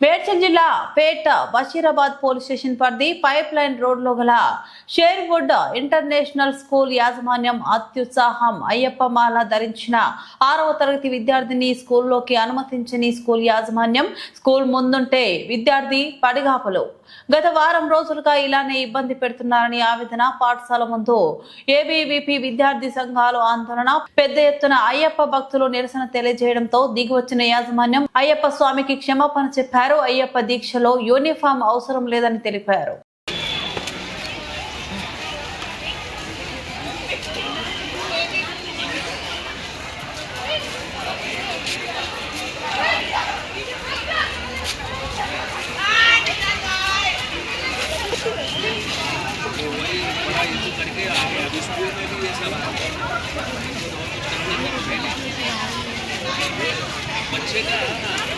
Medchal జిల్లా Peta Basheerabad police station పరిధి pipe line రోడ్లో గల షేర్వుడ్ ఇంటర్నేషనల్ స్కూల్ యాజమాన్యం అత్యుత్సాహం అయ్యప్ప మాల ధరించిన ఆరవ తరగతి విద్యార్థిని స్కూల్లోకి అనుమతించని స్కూల్ యాజమాన్యం స్కూల్ ముందుంటే విద్యార్థి పడిగాపలు. గత వారం రోజులుగా ఇలానే ఇబ్బంది పెడుతున్నారని ఆవేదన పాఠశాల ముందు ఏబీవీపీ విద్యార్థి సంఘాలు ఆందోళన పెద్ద ఎత్తున అయ్యప్ప భక్తులు నిరసన తెలియజేయడంతో దిగివచ్చిన యాజమాన్యం అయ్యప్ప స్వామికి క్షమాపణ చెప్పారు. అయ్యప్ప దీక్షలో యూనిఫామ్ అవసరం లేదని తెలిపారు. భగవానే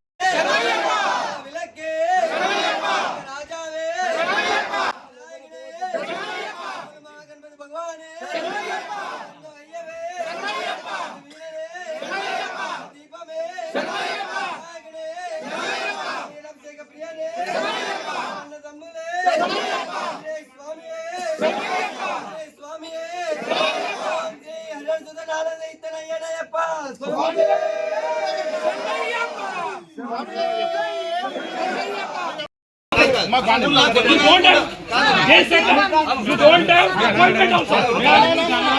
You don't have, you don't appointment also.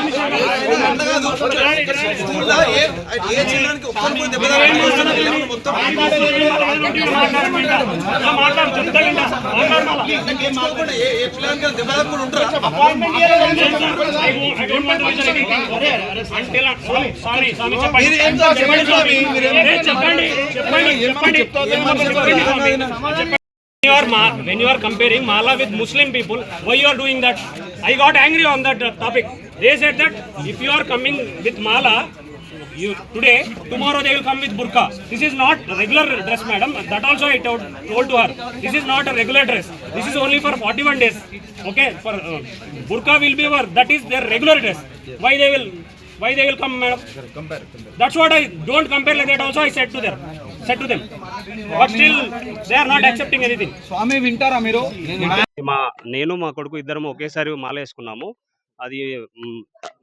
స్కూల్లో ఏ ఏ చిన్నానికి ఒక్కరు కూడా దెబ్బ తాకకుండా లేకుండా మొత్తం మాట్లాడు చెప్తాడంట మాట్లాడాలా తీసుకోకుండా ఏ ఏ పిల్లలకి దెబ్బ తాకకుండా ఉంటారా సారీ స్వామి మీరు ఏం సార్ చెప్పండి స్వామి మీరు ఏం- చెప్పండి చెప్పండి చెప్పండి చెప్పండి When you are ma- when you are comparing Mala with Muslim people, why you are doing that? I got angry on that uh, topic. They said that if you are coming with Mala, you today tomorrow they will come with burqa this is not regular dress madam that also i told, told to her this is not a regular dress this is only for 41 days okay for uh, burqa will be for that is their regular dress why they will why they will come madam that's what i don't compare like that also i said to them said to them but still they are not accepting anything స్వామి వింటారా మీరు మా నేను మా కొడుకు ఇద్దరం ఒకేసారి మాల వేసుకున్నాము అది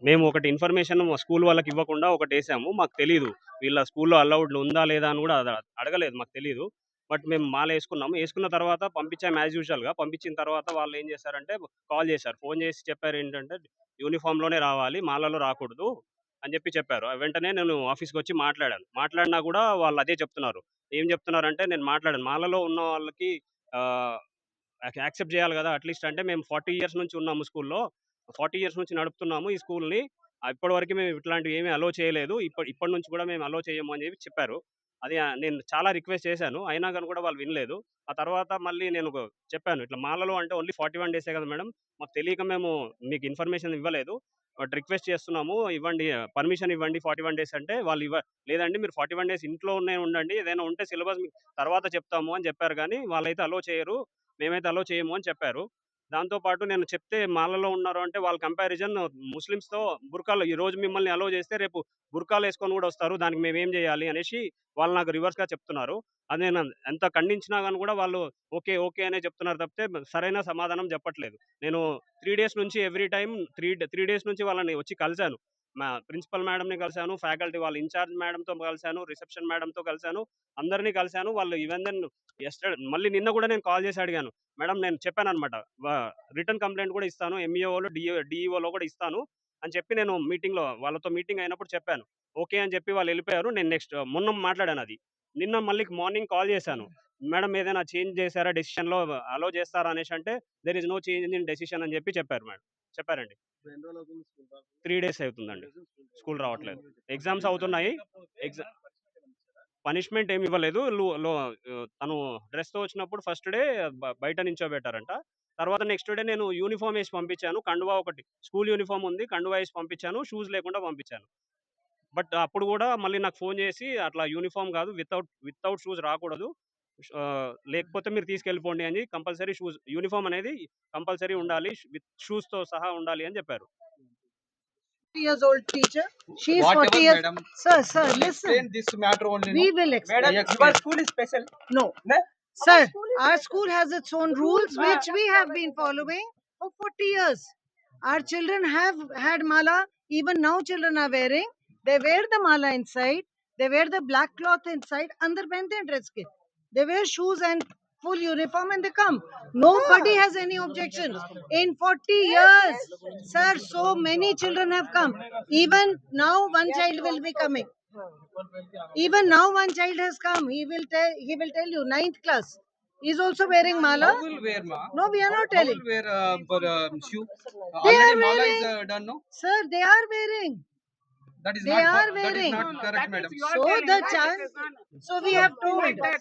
మేము ఒకటి ఇన్ఫర్మేషన్ మా స్కూల్ వాళ్ళకి ఇవ్వకుండా ఒకటి వేసాము. మాకు తెలియదు వీళ్ళ స్కూల్లో అలౌడ్ ఉందా లేదా అని కూడా అడగలేదు మాకు తెలియదు బట్ మేము మాల వేసుకున్నాము. వేసుకున్న తర్వాత పంపించాము యాజ్ యూజువల్గా. పంపించిన తర్వాత వాళ్ళు ఏం చేశారంటే కాల్ చేశారు. ఫోన్ చేసి చెప్పారు ఏంటంటే యూనిఫామ్లోనే రావాలి మాలలో రాకూడదు అని చెప్పి చెప్పారు. వెంటనే నేను ఆఫీస్కి వచ్చి మాట్లాడాను. మాట్లాడినా కూడా వాళ్ళు అదే చెప్తున్నారు. ఏం చెప్తున్నారంటే నేను మాట్లాడాను. మాలలో ఉన్న వాళ్ళకి యాక్సెప్ట్ చేయాలి కదా అట్లీస్ట్ అంటే మేము ఫార్టీ ఇయర్స్ నుంచి ఉన్నాము స్కూల్లో. ఫార్టీ ఇయర్స్ నుంచి నడుపుతున్నాము ఈ స్కూల్ని. ఇప్పటివరకు మేము ఇట్లాంటివి ఏమీ అలో చేయలేదు. ఇప్పటి ఇప్పటి నుంచి కూడా మేము అలో చేయము అని చెప్పి చెప్పారు. అది నేను చాలా రిక్వెస్ట్ చేశాను. అయినా కానీ కూడా వాళ్ళు వినలేదు. ఆ తర్వాత మళ్ళీ నేను చెప్పాను. ఇట్లా మాలలో అంటే ఓన్లీ ఫార్టీ వన్ డేసే కదా మేడం. మాకు తెలియక మేము మీకు ఇన్ఫర్మేషన్ ఇవ్వలేదు. బట్ రిక్వెస్ట్ చేస్తున్నాము. ఇవ్వండి పర్మిషన్ ఇవ్వండి ఫార్టీ వన్ డేస్ అంటే వాళ్ళు ఇవ్వ లేదండి మీరు ఫార్టీ వన్ డేస్ ఇంట్లోనే ఉండండి. ఏదైనా ఉంటే సిలబస్ తర్వాత చెప్తాము అని చెప్పారు కానీ వాళ్ళైతే అలో చేయరు. మేమైతే అలో చేయము అని చెప్పారు. దాంతో పాటు నేను చెప్తే మాలలో ఉన్నారు అంటే వాళ్ళ కంపారిజన్ ముస్లిమ్స్తో బుర్కాలు ఈ రోజు మిమ్మల్ని అలో చేస్తే రేపు బుర్కాలు వేసుకొని కూడా వస్తారు. దానికి మేము ఏం చేయాలి అనేసి వాళ్ళు నాకు రివర్స్గా చెప్తున్నారు. అది నేను ఎంత ఖండించినా కానీ కూడా వాళ్ళు ఓకే ఓకే అనే చెప్తున్నారు తప్పితే సరైన సమాధానం చెప్పట్లేదు. నేను త్రీ డేస్ నుంచి every time three three days నుంచి వాళ్ళని వచ్చి కలిశాను. మా ప్రిన్సిపల్ మేడంని కలిశాను ఫ్యాకల్టీ వాళ్ళ ఇన్ఛార్జ్ మేడంతో కలిశాను రిసెప్షన్ మేడంతో కలిశాను అందరినీ కలిశాను. వాళ్ళు ఈవెన్ దెన్ ఎస్టర్ మళ్ళీ నిన్న కూడా నేను కాల్ చేసి అడిగాను. మేడం నేను చెప్పాను అనమాట రిటర్న్ కంప్లైంట్ కూడా ఇస్తాను ఎంఈఓలో డిఓ డిఈఓలో కూడా ఇస్తాను అని చెప్పి నేను మీటింగ్లో వాళ్ళతో మీటింగ్ అయినప్పుడు చెప్పాను. ఓకే అని చెప్పి వాళ్ళు వెళ్ళిపోయారు. నేను నెక్స్ట్ మొన్న మాట్లాడాను అది. నిన్న మళ్ళీ మార్నింగ్ కాల్ చేశాను. మేడం ఏదైనా చేంజ్ చేశారా డెసిషన్లో అలో చేస్తారా అనేసి అంటే there is no change in decision అని చెప్పి చెప్పారు మేడం చెప్పారండి. త్రీ డేస్ అవుతుందండి. స్కూల్ రావట్లేదు. ఎగ్జామ్స్ అవుతున్నాయి. ఎగ్జామ్ పనిష్మెంట్ ఏమి ఇవ్వలేదు. తను డ్రెస్తో వచ్చినప్పుడు ఫస్ట్ డే బయట నించోబెట్టారంట. తర్వాత నెక్స్ట్ డే నేను యూనిఫామ్ వేసి పంపించాను. కండువా ఒకటి స్కూల్ యూనిఫామ్ ఉంది. కండువా వేసి పంపించాను. షూస్ లేకుండా పంపించాను. బట్ అప్పుడు కూడా మళ్ళీ నాకు ఫోన్ చేసి అట్లా యూనిఫామ్ కాదు వితౌట్ వితౌట్ షూస్ రాకూడదు. లేకపోతే మీరు తీసుకెళ్ళిపోండి అని కంపల్సరీ షూస్ యూనిఫామ్ అనేది కంపల్సరీ ఉండాలి విత్ షూస్తో సహా ఉండాలి అని చెప్పారు years old teacher. She is Whatever, 40 years. madam. Sir, sir, Explain listen. this matter only. We no? will explain. Madam, your school is special. No. No? Sir, our school has its own rules which we have been following for 40 years. Our children have had mala. Even now children are wearing. They wear the mala inside. They wear the black cloth inside. Under pehante hain dress ke. They wear shoes and full uniform and they come. Nobody has any objection. In 40 years, sir, so many children have come. Even now one child will be coming. Even now one child has come. He will tell he will tell you ninth class. He's also wearing mala. How will wear ma? No, we are not How telling. will wear uh, for, um, shoe? Uh, They already are mala wearing- is uh, done, no? Sir, they are wearing. That is they not, are wearing. Not no, correct, madam. So the chance. So we have told. Like that.